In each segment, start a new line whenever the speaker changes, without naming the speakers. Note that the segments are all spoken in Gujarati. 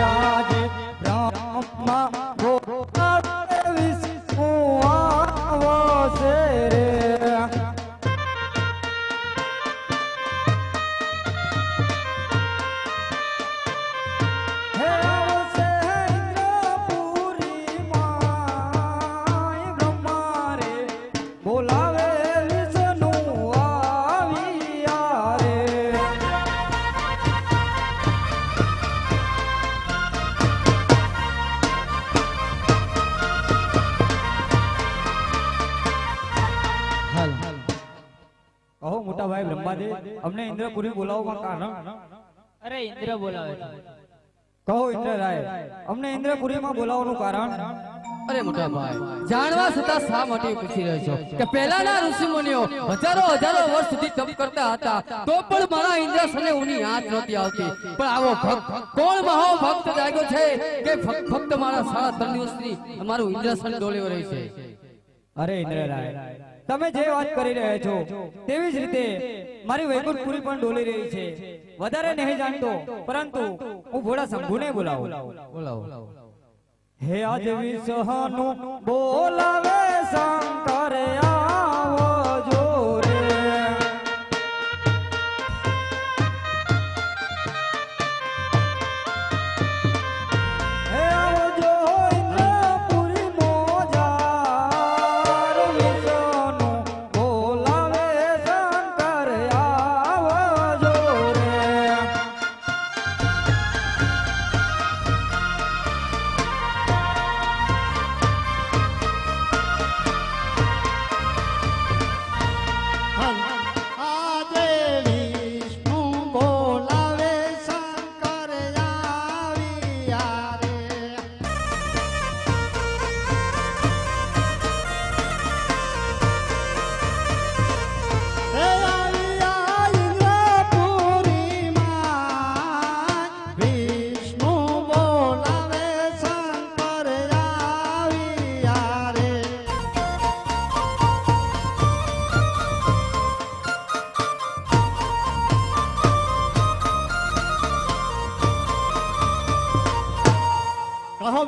આજે બ્રહ્મા ભોળાવે કહો મોટા ભાઈ બ્રહ્માદેવ અમને ઇન્દ્રપુરી બોલાવવા કારણ
અરે ઇન્દ્ર બોલાવે
કહો ઇન્દ્ર રાય અમને ઇન્દ્રપુરીમાં બોલાવવાનું કારણ?
અરે મોટા ભાઈ જાણવા છતાં શા માટે પૂછી રહ્યો છો? કે પહેલાના ઋષિ મુનિઓ હજારો હજારો વર્ષ સુધી તપ કરતા હતા. તો પણ મારા ઇન્દ્રસને ઉની આંચ નહોતી આવતી. પણ આવો ભક્ત કોણ મહો ભક્ત જાગ્યો છે કે ફક્ત મારા સાડા ત્રણ દિવસથી મારું ઇન્દ્રસન ડોલ્યો રહ્યું છે?
અરે ઇન્દ્રરાય તમે જે વાત કરી રહ્યા છો તેવી જ રીતે મારી વૈકુંઠપુરી પણ ડોલી રહી છે. વધારે નહીં જાણતો પરંતુ હું ભોળા શંભુને બોલાવું.
બોલાવો.
હે આજ વિસહનું બોલાવે શંકર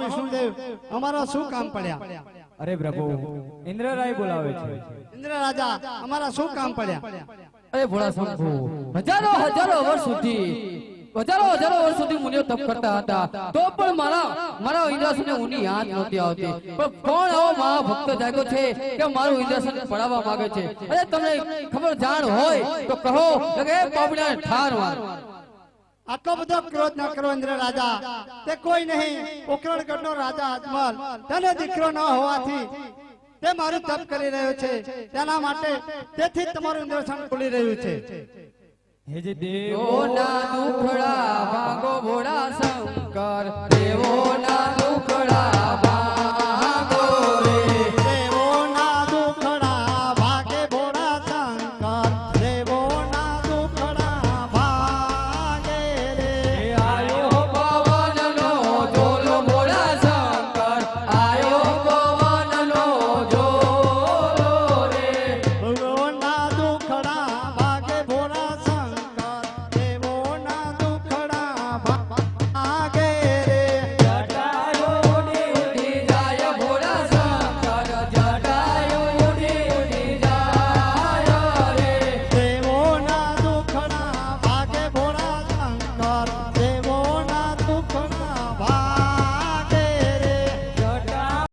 વિષ્ણુદેવ અમારા શું કામ પડ્યા?
અરે પ્રભુ ઇન્દ્રરાય બોલાવે છે.
ઇન્દ્ર રાજા અમારા શું કામ પડ્યા?
અરે ભોળા શંભુ હજારો હજારો વર્ષ સુધી હજારો હજારો વર્ષ સુધી મુનિઓ તપ કરતા હતા. તો પણ મારા મારા ઇન્દ્રાસને ઉની યાદ નહોતી આવતી. પણ કોણ આવો મહાભક્ત જાગ્યો છે કે મારું ઇન્દ્રાસન પડાવવા માંગે છે? અરે તમને ખબર જાણ હોય તો કહો કે પાપડીને ઠાર માર
આટલો બધો ક્રોધ ન કરો ઇન્દ્ર રાજા. તે કોઈ નહીં. ઉકરણગઢનો રાજા અજમલ. તને દીકરો ન હોવાથી તે મારું તપ કરી રહ્યો છે. તેના માટે તેથી તમારું ઇન્દ્રસન ખુલી રહ્યું છે.
હે જે દેવ
દેવોના દુખડા ભાગો ભોળા શંકર દુખડા